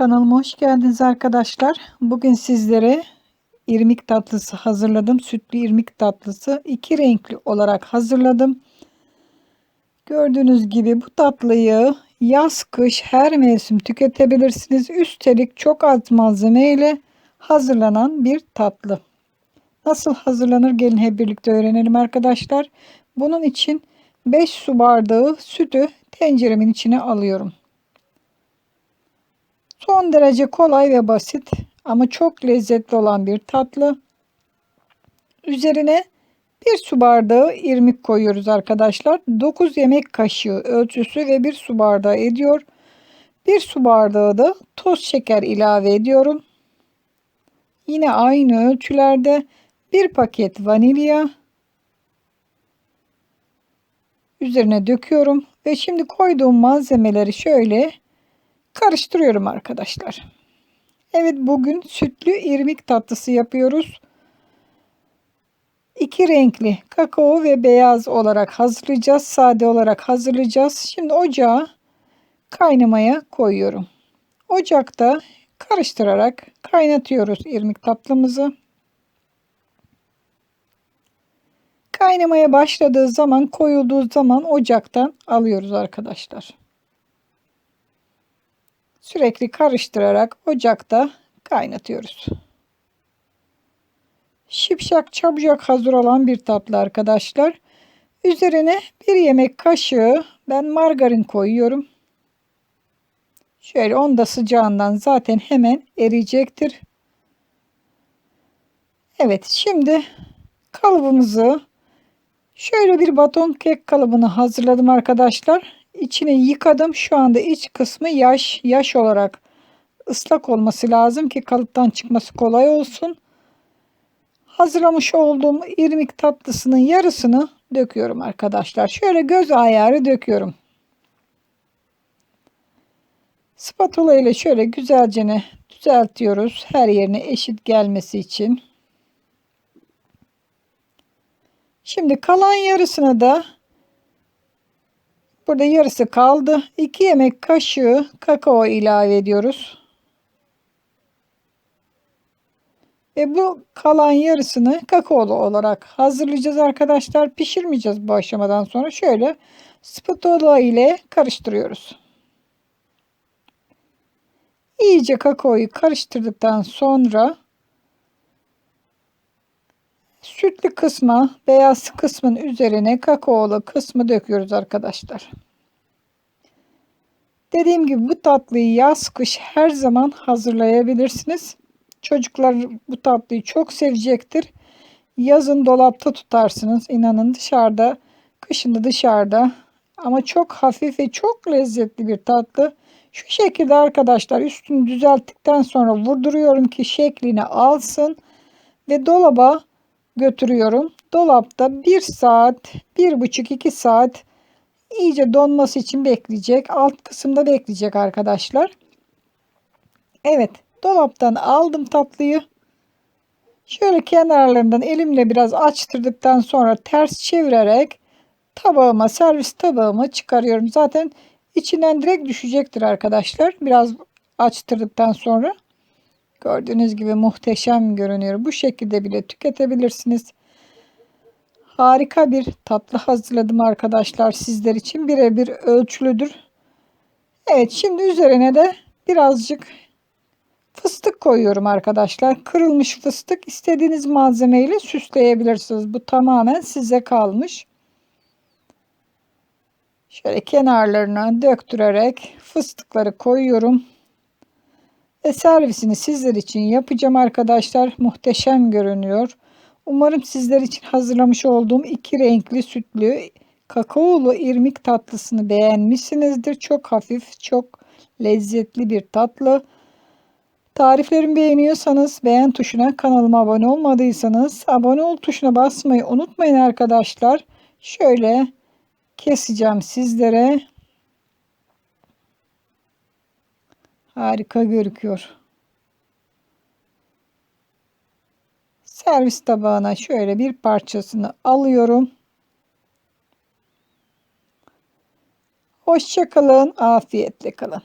Kanalıma hoş geldiniz arkadaşlar. Bugün sizlere irmik tatlısı hazırladım. Sütlü irmik tatlısı iki renkli olarak hazırladım. Gördüğünüz gibi bu tatlıyı yaz kış her mevsim tüketebilirsiniz. Üstelik çok az malzeme ile hazırlanan bir tatlı. Nasıl hazırlanır gelin hep birlikte öğrenelim arkadaşlar. Bunun için 5 su bardağı sütü tenceremin içine alıyorum. Son derece kolay ve basit ama çok lezzetli olan bir tatlı. Üzerine bir su bardağı irmik koyuyoruz arkadaşlar. 9 yemek kaşığı ölçüsü ve bir su bardağı ediyor. Bir su bardağı da toz şeker ilave ediyorum. Yine aynı ölçülerde bir paket vanilya üzerine döküyorum ve şimdi koyduğum malzemeleri şöyle karıştırıyorum arkadaşlar. Evet bugün sütlü irmik tatlısı yapıyoruz. İki renkli kakao ve beyaz olarak hazırlayacağız. Sade olarak hazırlayacağız. Şimdi ocağa kaynamaya koyuyorum. Ocakta karıştırarak kaynatıyoruz irmik tatlımızı. Kaynamaya başladığı zaman koyulduğu zaman ocaktan alıyoruz arkadaşlar. Sürekli karıştırarak ocakta kaynatıyoruz. Şipşak çabucak hazır olan bir tatlı arkadaşlar. Üzerine bir yemek kaşığı ben margarin koyuyorum. Şöyle onda sıcağından zaten hemen eriyecektir. Evet şimdi kalıbımızı şöyle bir baton kek kalıbını hazırladım arkadaşlar. İçini yıkadım. Şu anda iç kısmı yaş, yaş olarak ıslak olması lazım ki kalıptan çıkması kolay olsun. Hazırlamış olduğum irmik tatlısının yarısını döküyorum arkadaşlar. Şöyle göz ayarı döküyorum. Spatula ile şöyle güzelce düzeltiyoruz. Her yerine eşit gelmesi için. Şimdi kalan yarısını da Burada yarısı kaldı. 2 yemek kaşığı kakao ilave ediyoruz. Ve bu kalan yarısını kakaolu olarak hazırlayacağız arkadaşlar. Pişirmeyeceğiz bu aşamadan sonra. Şöyle spatula ile karıştırıyoruz. İyice kakaoyu karıştırdıktan sonra Sütlü kısma beyaz kısmın üzerine kakaolu kısmı döküyoruz arkadaşlar. Dediğim gibi bu tatlıyı yaz kış her zaman hazırlayabilirsiniz. Çocuklar bu tatlıyı çok sevecektir. Yazın dolapta tutarsınız. İnanın dışarıda, kışında dışarıda. Ama çok hafif ve çok lezzetli bir tatlı. Şu şekilde arkadaşlar üstünü düzelttikten sonra vurduruyorum ki şeklini alsın. Ve dolaba götürüyorum. Dolapta 1 saat, 1,5-2 saat iyice donması için bekleyecek. Alt kısımda bekleyecek arkadaşlar. Evet, dolaptan aldım tatlıyı. Şöyle kenarlarından elimle biraz açtırdıktan sonra ters çevirerek tabağıma, servis tabağıma çıkarıyorum. Zaten içinden direkt düşecektir arkadaşlar. Biraz açtırdıktan sonra. Gördüğünüz gibi muhteşem görünüyor. Bu şekilde bile tüketebilirsiniz. Harika bir tatlı hazırladım arkadaşlar sizler için. Birebir ölçülüdür. Evet şimdi üzerine de birazcık fıstık koyuyorum arkadaşlar. Kırılmış fıstık istediğiniz malzemeyle süsleyebilirsiniz. Bu tamamen size kalmış. Şöyle kenarlarına döktürerek fıstıkları koyuyorum. Ve servisini sizler için yapacağım arkadaşlar. Muhteşem görünüyor. Umarım sizler için hazırlamış olduğum iki renkli sütlü kakaolu irmik tatlısını beğenmişsinizdir. Çok hafif, çok lezzetli bir tatlı. Tariflerimi beğeniyorsanız beğen tuşuna, kanalıma abone olmadıysanız abone ol tuşuna basmayı unutmayın arkadaşlar. Şöyle keseceğim sizlere. Harika görünüyor. Servis tabağına şöyle bir parçasını alıyorum. Hoşçakalın, afiyetle kalın.